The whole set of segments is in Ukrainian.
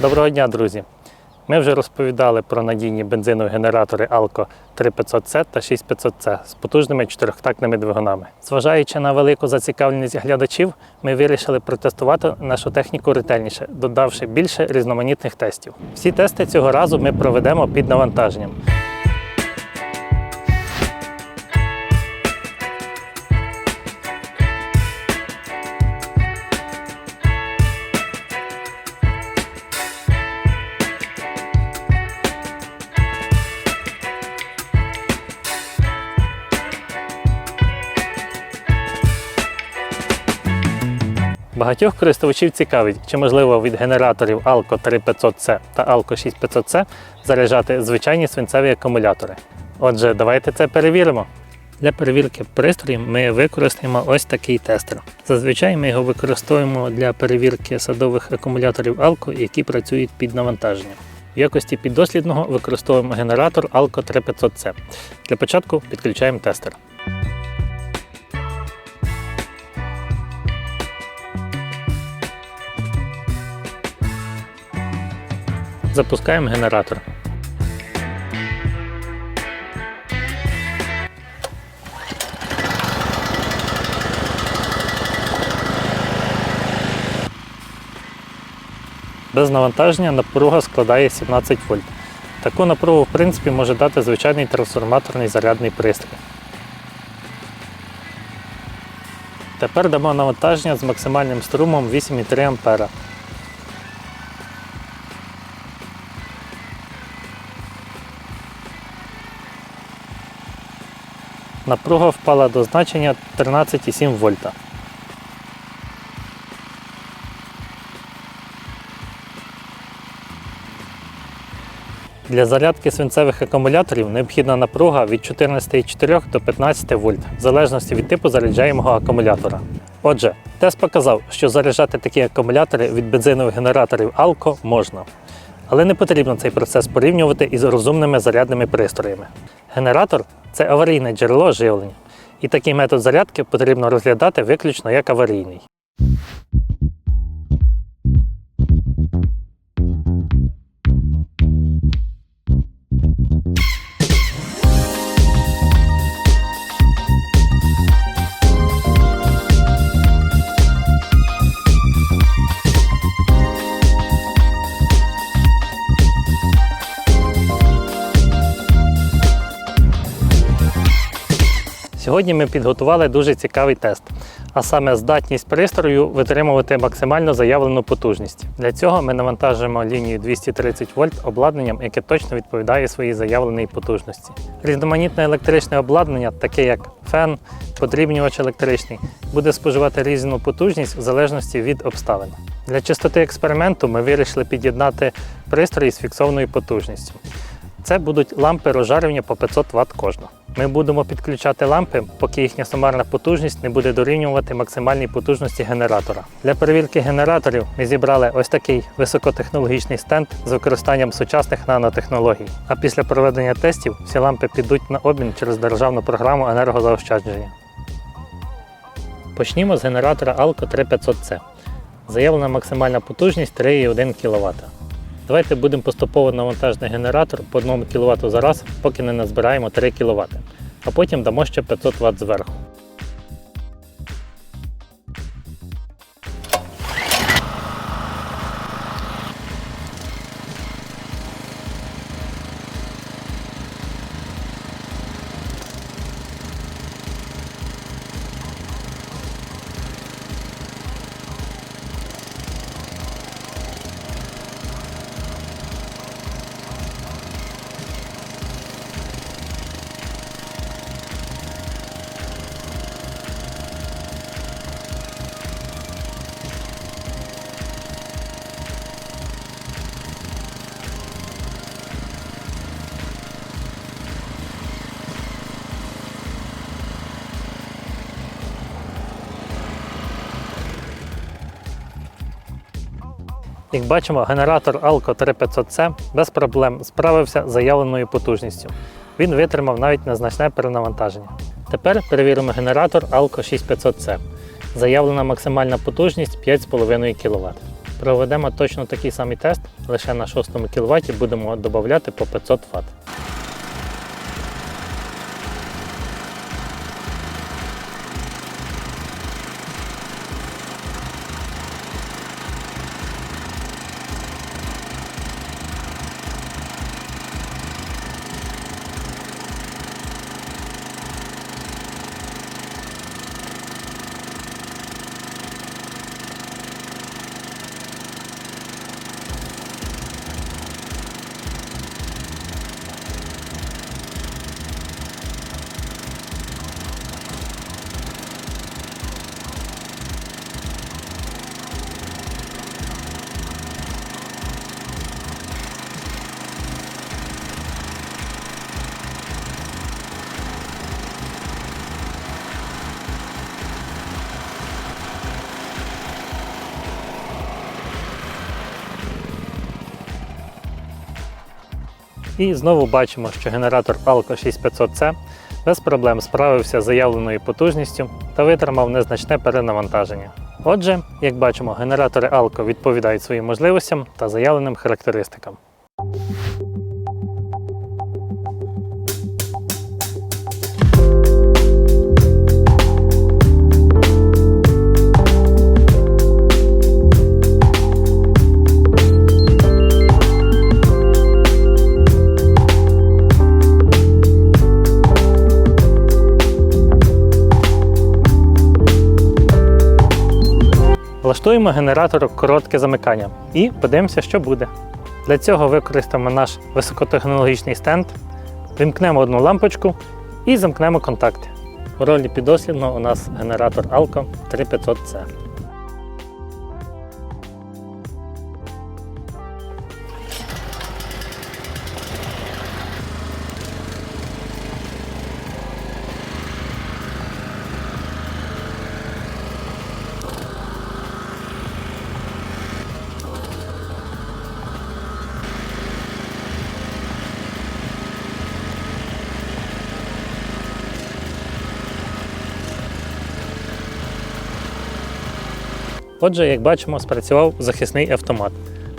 Доброго дня, друзі! Ми вже розповідали про надійні бензинові генератори Alco 3500C та 6500C з потужними чотирьохтактними двигунами. Зважаючи на велику зацікавленість глядачів, ми вирішили протестувати нашу техніку ретельніше, додавши більше різноманітних тестів. Всі тести цього разу ми проведемо під навантаженням. Багатьох користувачів цікавить, чи можливо від генераторів Alco 3500C та Alco 6500C заряджати звичайні свинцеві акумулятори. Отже, давайте це перевіримо. Для перевірки пристроїв ми використаємо ось такий тестер. Зазвичай ми його використовуємо для перевірки садових акумуляторів Alco, які працюють під навантаженням. В якості піддослідного використовуємо генератор Alco 3500C. Для початку підключаємо тестер. Запускаємо генератор. Без навантаження напруга складає 17 вольт. Таку напругу в принципі може дати звичайний трансформаторний зарядний пристрій. Тепер дамо навантаження з максимальним струмом 8,3 А. Напруга впала до значення 13,7 вольта. Для зарядки свинцевих акумуляторів необхідна напруга від 14,4 до 15 вольт, в залежності від типу заряджаємого акумулятора. Отже, тест показав, що заряджати такі акумулятори від бензинових генераторів Alco можна. Але не потрібно цей процес порівнювати із розумними зарядними пристроями. Генератор це аварійне джерело живлення, і такий метод зарядки потрібно розглядати виключно як аварійний. Сьогодні ми підготували дуже цікавий тест, а саме здатність пристрою витримувати максимально заявлену потужність. Для цього ми навантажуємо лінію 230 вольт обладнанням, яке точно відповідає своїй заявленій потужності. Різноманітне електричне обладнання, таке як фен, подрібнювач електричний, буде споживати різну потужність в залежності від обставин. Для чистоти експерименту ми вирішили під'єднати пристрої з фіксованою потужністю. Це будуть лампи розжарювання по 500 Вт кожна. Ми будемо підключати лампи, поки їхня сумарна потужність не буде дорівнювати максимальній потужності генератора. Для перевірки генераторів ми зібрали ось такий високотехнологічний стенд з використанням сучасних нанотехнологій. А після проведення тестів всі лампи підуть на обмін через державну програму енергозаощадження. Почнімо з генератора Alco 3500C. Заявлена максимальна потужність 3,1 кВт. Давайте будемо поступово навантажити генератор по 1 кВт за раз, поки не назбираємо 3 кВт, а потім дамо ще 500 Вт зверху. Як бачимо, генератор Alco 3500C без проблем справився з заявленою потужністю. Він витримав навіть незначне перенавантаження. Тепер перевіримо генератор Alco 6500C. Заявлена максимальна потужність 5,5 кВт. Проведемо точно такий самий тест, лише на 6 кВт будемо додати по 500 Вт. І знову бачимо, що генератор Palco 6500C без проблем справився з заявленою потужністю та витримав незначне перенавантаження. Отже, як бачимо, генератори Alco відповідають своїм можливостям та заявленим характеристикам. Влаштуємо генератору коротке замикання і подивимося, що буде. Для цього використаємо наш високотехнологічний стенд, вимкнемо одну лампочку і замкнемо контакти. У ролі підослідного у нас генератор Alco 3500C. Отже, як бачимо, спрацював захисний автомат.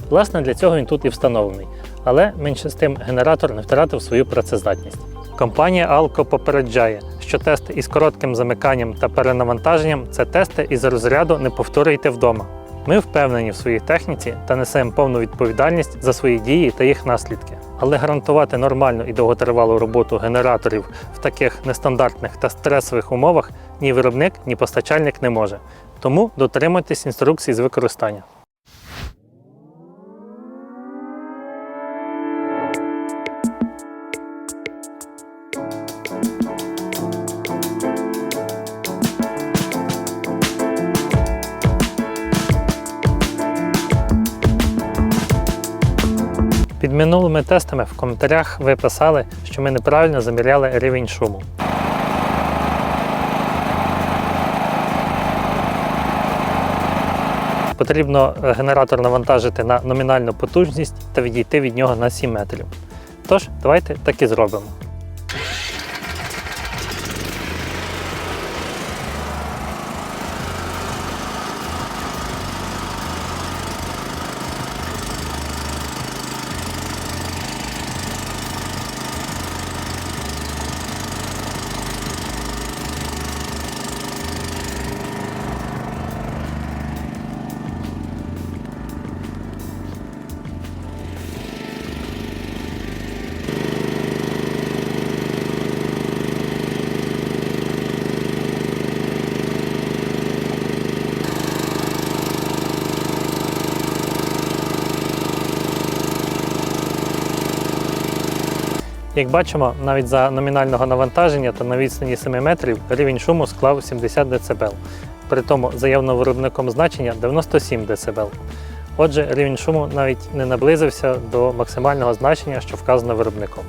Власне, для цього він тут і встановлений. Але менше з тим генератор не втратив свою працездатність. Компанія Alco попереджає, що тести із коротким замиканням та перенавантаженням це тести із розряду не повторюйте вдома. Ми впевнені в своїй техніці та несемо повну відповідальність за свої дії та їх наслідки. Але гарантувати нормальну і довготривалу роботу генераторів в таких нестандартних та стресових умовах ні виробник, ні постачальник не може. Тому дотримуйтесь інструкцій з використання. Під минулими тестами в коментарях ви писали, що ми неправильно заміряли рівень шуму. Потрібно е, генератор навантажити на номінальну потужність та відійти від нього на 7 метрів. Тож, давайте так і зробимо. Як бачимо, навіть за номінального навантаження та на відстані 7 метрів рівень шуму склав 70 дБ. При тому заявно виробником значення 97 дБ. Отже, рівень шуму навіть не наблизився до максимального значення, що вказано виробником.